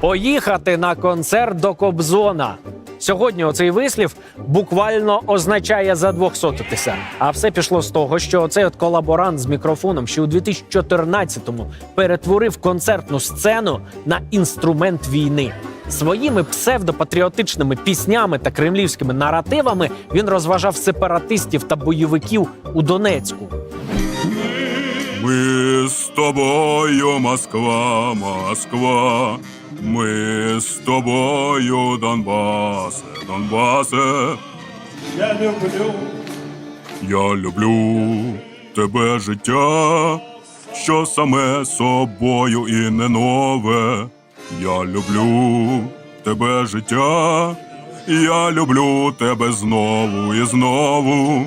поїхати на концерт до Кобзона. Сьогодні оцей вислів буквально означає задвохсотитися. А все пішло з того, що оцей от колаборант з мікрофоном ще у 2014-му перетворив концертну сцену на інструмент війни. Своїми псевдопатріотичними піснями та кремлівськими наративами він розважав сепаратистів та бойовиків у Донецьку. Ми з тобою, Москва, Москва. Ми з тобою, Донбасе, Донбасе. Я люблю, Я люблю тебе життя, що саме собою і не нове. Я люблю тебе життя, я люблю тебе знову і знову.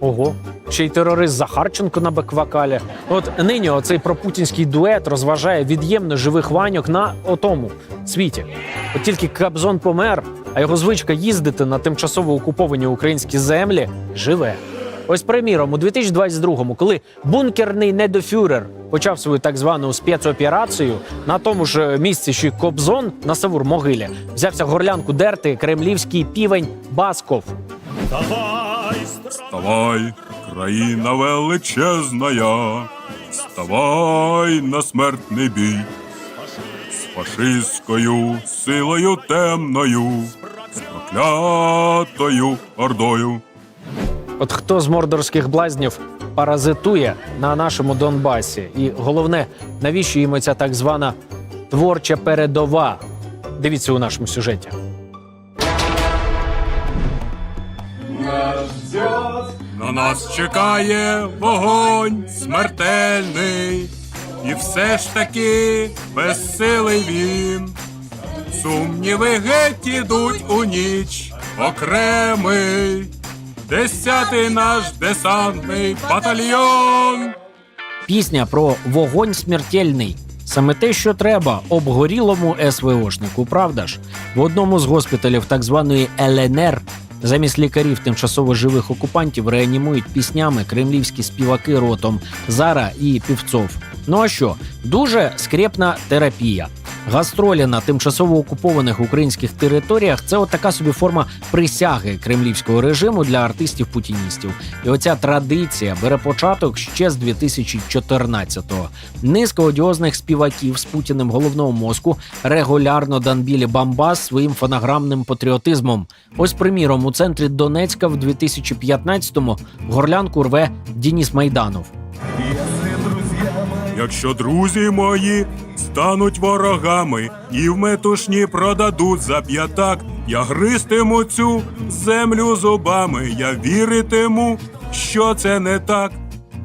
Ого, ще й терорист Захарченко на беквокалі. От нині оцей пропутінський дует розважає від'ємно живих ваньок на отому світі. От тільки Кабзон помер, а його звичка їздити на тимчасово окуповані українські землі живе. Ось, приміром, у 2022-му, коли бункерний недофюрер почав свою так звану спецоперацію на тому ж місці, що й Кобзон на Савур-Могилі, взявся горлянку дерти кремлівський півень Басков. Вставай, країна величезная, вставай на смертний бій. З фашистською силою темною, з проклятою ордою. От хто з мордорських блазнів паразитує на нашому Донбасі? І головне, навіщо їм ця так звана творча передова? Дивіться у нашому сюжеті. Нас чекає вогонь смертельний, і все ж таки безсилий він. Сумніви геть ідуть у ніч окремий, десятий наш десантний батальйон. Пісня про вогонь смертельний. Саме те, що треба обгорілому СВОшнику, правда ж? В одному з госпіталів так званої ЛНР замість лікарів тимчасово живих окупантів реанімують піснями кремлівські співаки ротом Зара і Півцов. Ну а що? Дуже скрепна терапія. Гастролі на тимчасово окупованих українських територіях це от така собі форма присяги кремлівського режиму для артистів-путіністів. І оця традиція бере початок ще з 2014-го. Низка одіозних співаків з путіним головного мозку регулярно данбілі бамбас своїм фонограмним патріотизмом. Ось, приміром, у центрі Донецька в 2015-му горлянку рве Дініс Майданов. Якщо друзі мої стануть ворогами і в метушні продадуть за п'ятак, я гристиму цю землю зубами, я віритиму, що це не так.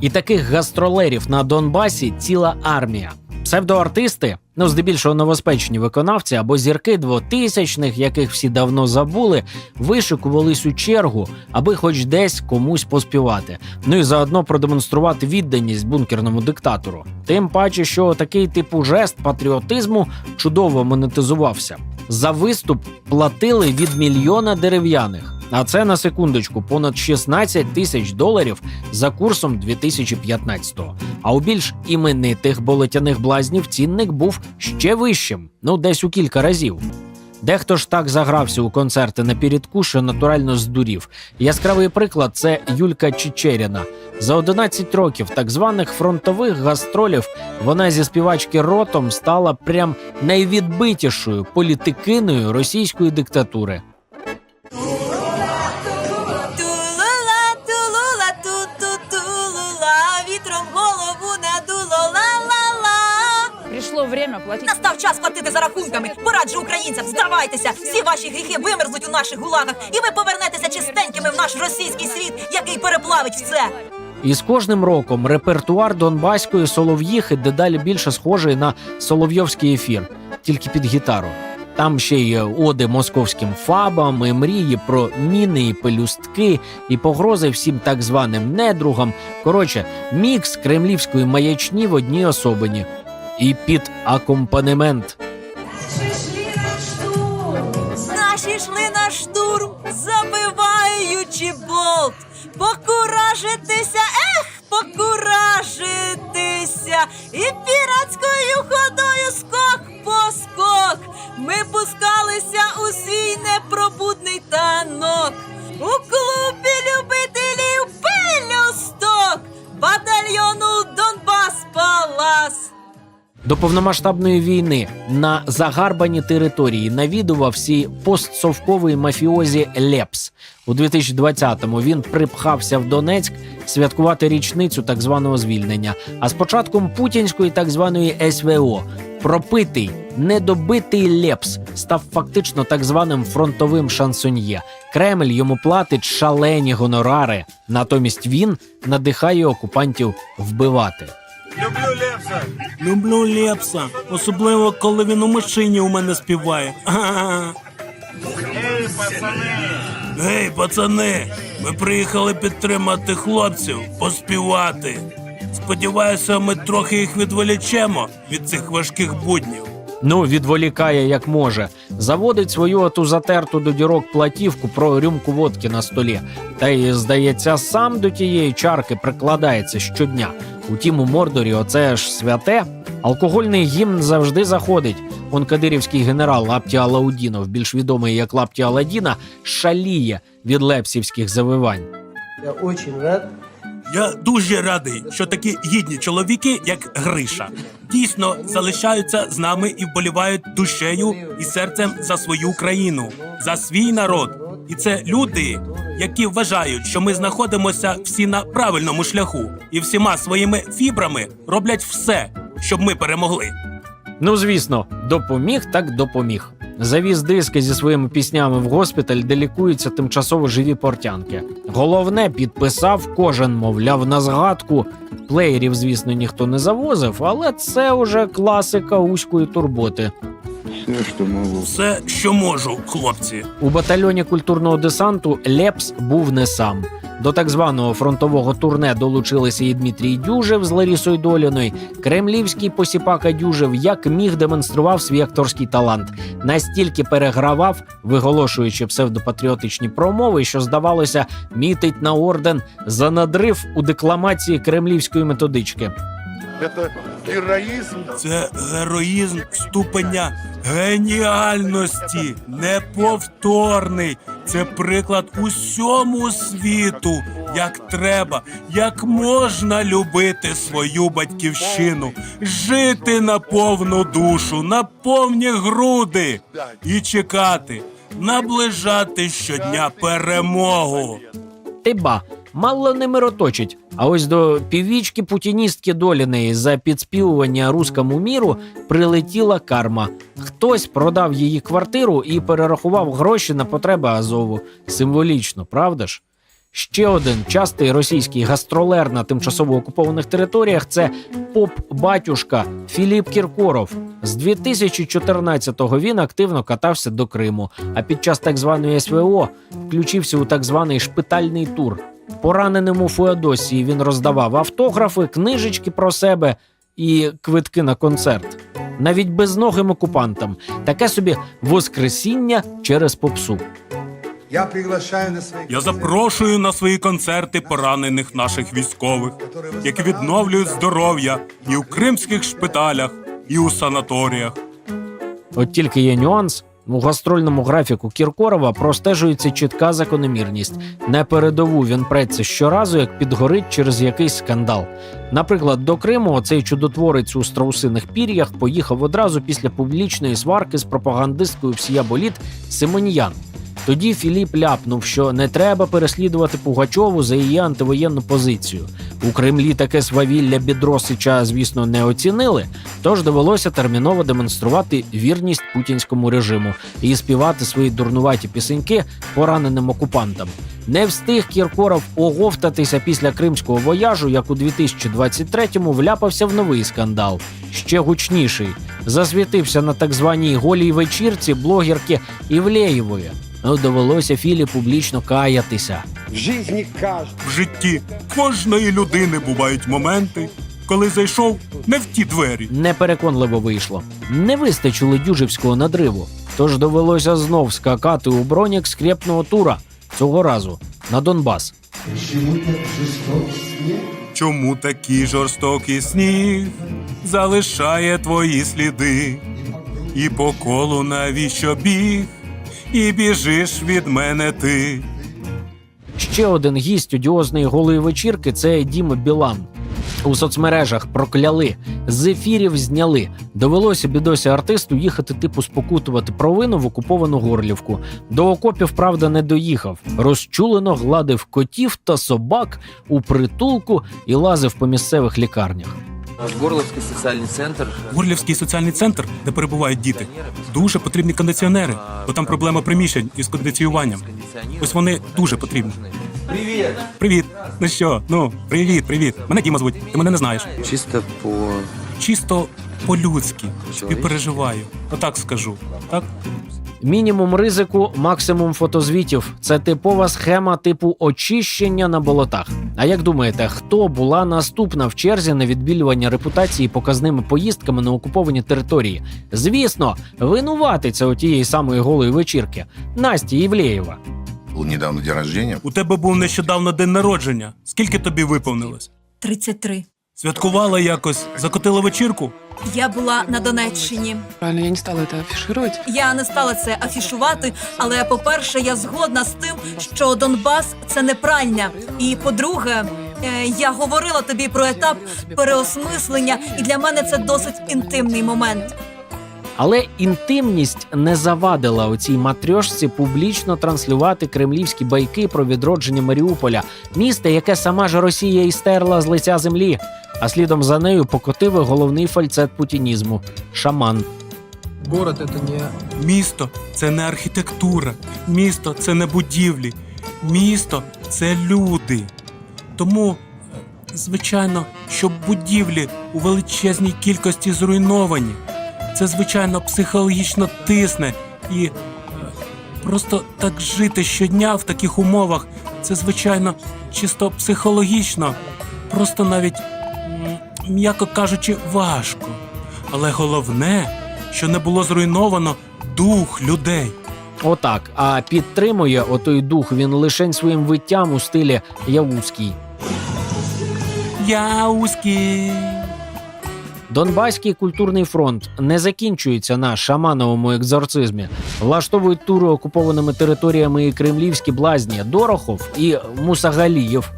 І таких гастролерів на Донбасі ціла армія. Псевдоартисти, ну здебільшого новоспечені виконавці або зірки двотисячних, яких всі давно забули, вишикувались у чергу, аби хоч десь комусь поспівати. Ну і заодно продемонструвати відданість бункерному диктатору. Тим паче, що такий типу жест патріотизму чудово монетизувався. За виступ платили від мільйона дерев'яних. А це на секундочку понад 16 тисяч доларів за курсом 2015-го. А у більш іменитих болотяних блазнів цінник був ще вищим, ну десь у кілька разів. Дехто ж так загрався у концерти на передку, що натурально здурів. Яскравий приклад це Юлька Чечеріна. За 11 років так званих фронтових гастролів вона зі співачки ротом стала прям найвідбитішою політикиною російської диктатури. Время платить. Настав час платити за рахунками. Пораджу українцям, здавайтеся. Всі ваші гріхи вимерзнуть у наших гулагах, і ви повернетеся чистенькими в наш російський світ, який переплавить все. І з кожним роком репертуар донбаської солов'їхи дедалі більше схожий на соловйовський ефір, тільки під гітару. Там ще й оди московським фабам, і мрії про міни і пелюстки, і погрози всім так званим недругам. Коротше, мікс кремлівської маячні в одній особині. І під акомпанемент. Наші йшли на штурм, забиваючи болт. Покуражитися, ех, покуражитися. і піратською ходою скок по скок. Ми пускалися у свій непробудний танок. До повномасштабної війни на загарбані території навідувався постсовковий мафіозі Лепс. У 2020-му він припхався в Донецьк святкувати річницю так званого звільнення. А з початком путінської так званої СВО пропитий, недобитий Лепс став фактично так званим фронтовим шансоньє. Кремль йому платить шалені гонорари. Натомість він надихає окупантів вбивати. Люблю Лепса, особливо коли він у машині у мене співає. Ага. Гей, пацани, ми приїхали підтримати хлопців, поспівати. Сподіваюся, ми трохи їх відволічемо від цих важких буднів. Ну, відволікає як може. Заводить свою оту затерту до дірок платівку про рюмку водки на столі. Та й, здається, сам до тієї чарки прикладається щодня. Утім, у Мордорі оце ж святе. Алкогольний гімн завжди заходить. Он кадирівський генерал Лапті Алаудінов, більш відомий як Лапті Аладдіна, шаліє від лепсівських завивань. Я очень рад, Я дуже радий, що такі гідні чоловіки, як Гриша, дійсно залишаються з нами і вболівають душею і серцем за свою країну, за свій народ. І це люди, які вважають, що ми знаходимося всі на правильному шляху, і всіма своїми фібрами роблять все, щоб ми перемогли. Ну, звісно, допоміг так допоміг. Завіз диски зі своїми піснями в госпіталь, де лікуються тимчасово живі портянки. Головне, підписав кожен, мовляв, на згадку. Плеєрів, звісно, ніхто не завозив, але це уже класика уської турботи. Все, что могу. Все, що можу, хлопці. У батальйоні культурного десанту Лепс був не сам. До так званого фронтового турне долучилися і Дмитрій Дюжев з Ларісою Доліною. Кремлівський посіпака Дюжев як міг демонстрував свій акторський талант. Настільки перегравав, виголошуючи псевдопатріотичні промови, що здавалося, мітить на орден за надрив у декламації кремлівської методички. Это героизм. Це героїзм ступеня геніальності, неповторний. Це приклад усьому світу, як треба, як можна любити свою батьківщину, жити на повну душу, на повні груди і чекати, наближати щодня перемогу. Ти ба, мало не мироточить. А ось до півічки путіністки Доліної за підспівування руському міру прилетіла карма. Хтось продав її квартиру і перерахував гроші на потреби Азову. Символічно, правда ж? Ще один частий російський гастролер на тимчасово окупованих територіях це поп-батюшка Філіп Кіркоров. З 2014-го він активно катався до Криму, а під час так званої СВО включився у так званий шпитальний тур. Пораненому Феодосії він роздавав автографи, книжечки про себе і квитки на концерт. Навіть безногим окупантам таке собі воскресіння через попсу. Я приглашаю на свои Я запрошую на свої концерти поранених наших військових, які відновлюють здоров'я і у кримських шпиталях, і у санаторіях. От тільки є нюанс. У гастрольному графіку Кіркорова простежується чітка закономірність. На передову він преться щоразу, як підгорить через якийсь скандал. Наприклад, до Криму цей чудотворець у страусиних пір'ях поїхав одразу після публічної сварки з пропагандисткою всія боліт Симоніян. Тоді Філіп ляпнув, що не треба переслідувати Пугачову за її антивоєнну позицію. У Кремлі таке свавілля Бідросича, звісно, не оцінили, тож довелося терміново демонструвати вірність путінському режиму і співати свої дурнуваті пісеньки пораненим окупантам. Не встиг Кіркоров оговтатися після кримського вояжу, як у 2023-му вляпався в новий скандал, ще гучніший. Засвітився на так званій голій вечірці блогерки Івлеєвої. Ну, довелося Філі публічно каятися. В жизни каждый. В житті кожної людини бувають моменти, коли зайшов не в ті двері. Непереконливо вийшло. Не вистачило дюжевського надриву, тож довелося знов скакати у бронік скрепного тура цього разу на Донбас. чому такий жорстокий сніг залишає твої сліди, і по колу навіщо біг, і біжиш від мене ти. Ще один гість одіозної голої вечірки це Діма Білан. У соцмережах прокляли, з ефірів зняли. Довелося бідосі артисту їхати типу спокутувати провину в окуповану Горлівку. До окопів, правда, не доїхав. Розчулено гладив котів та собак у притулку і лазив по місцевих лікарнях. Горловський соціальний центр. Горлівський соціальний центр, де перебувають діти, дуже потрібні кондиціонери, бо там проблема приміщень із кондиціюванням. Ось вони дуже потрібні. Привіт! Привіт. Ну що? Ну, привіт, привіт. Мене Діма звуть. Ти мене не знаєш. Чисто по Чисто по-людськи співпереживаю. Отак скажу. Так? Мінімум ризику, максимум фотозвітів. Це типова схема типу очищення на болотах. А як думаєте, хто була наступна в черзі на відбілювання репутації показними поїздками на окуповані території? Звісно, винуватиця у тієї самої голої вечірки Настя Євлеєва. Был недавно день рождения. У тебе був нещодавно день народження. Скільки тобі виповнилось? 33. Святкувала якось, закотила вечірку? Я була на Донеччині. Правильно, я не стала це афішувати. Я не стала це афішувати, але по-перше, я згодна з тим, що Донбас це не пральня. І по-друге, е, я говорила тобі про етап переосмислення, і для мене це досить інтимний момент. Але інтимність не завадила у цій матрьошці публічно транслювати кремлівські байки про відродження Маріуполя, міста, яке сама ж Росія і стерла з лиця землі. А слідом за нею покотив головний фальцет путінізму шаман. Город это не Місто це не архітектура, місто це не будівлі, місто це люди. Тому, е, звичайно, що будівлі у величезній кількості зруйновані. Це, звичайно, психологічно тисне і е, просто так жити щодня в таких умовах. Це, звичайно, чисто психологічно, просто навіть, м'яко кажучи, важко. Але головне, що не було зруйновано дух людей. Отак. А підтримує отой дух він лишень своїм виттям у стилі Яузький. Я узкий. Донбаський культурний фронт не закінчується на шамановому екзорцизмі. Влаштовують тури окупованими територіями і кремлівські блазні Дорохов і Мусагалієв.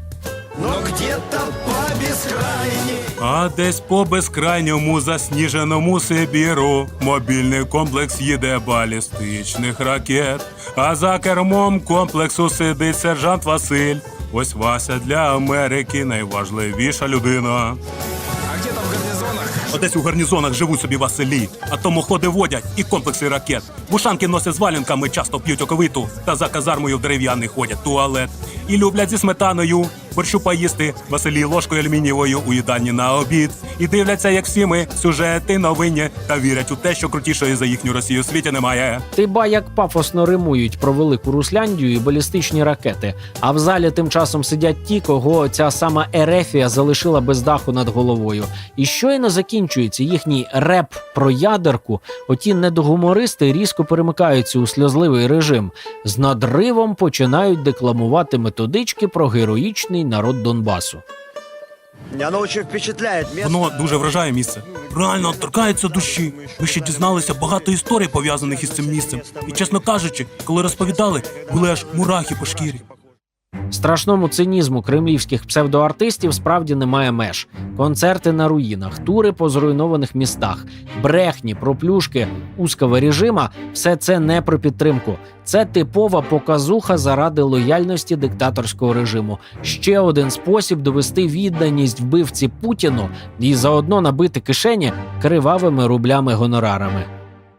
А десь по безкрайньому засніженому Сибіру мобільний комплекс їде балістичних ракет. А за кермом комплексу сидить сержант Василь. Ось Вася для Америки найважливіша людина. Одесь у гарнізонах живуть собі Василі, а томоходи водять і комплекси ракет. Бушанки носять з валянками, часто п'ють оковиту, та за казармою в дерев'яний ходять туалет. І люблять зі сметаною борщу поїсти, Василі ложкою алюмінієвою у їдальні на обід. І дивляться, як всі ми, сюжети новинні, та вірять у те, що крутішої за їхню Росію в світі немає. Ти ба як пафосно римують про велику Русляндію і балістичні ракети. А в залі тим часом сидять ті, кого ця сама Ерефія залишила без даху над головою. І щойно закінчується їхній реп про ядерку. Оті недогумористи різко перемикаються у сльозливий режим. З надривом починають декламувати методички про героїчний народ Донбасу. Воно дуже вражає місце. Реально торкається душі. Ми ще дізналися багато історій пов'язаних із цим місцем. І чесно кажучи, коли розповідали, були аж мурахи по шкірі. Страшному цинізму кремлівських псевдоартистів справді немає меж. Концерти на руїнах, тури по зруйнованих містах, брехні, проплюшки, узкого режима все це не про підтримку. Це типова показуха заради лояльності диктаторського режиму. Ще один спосіб довести відданість вбивці Путіну і заодно набити кишені кривавими рублями гонорарами.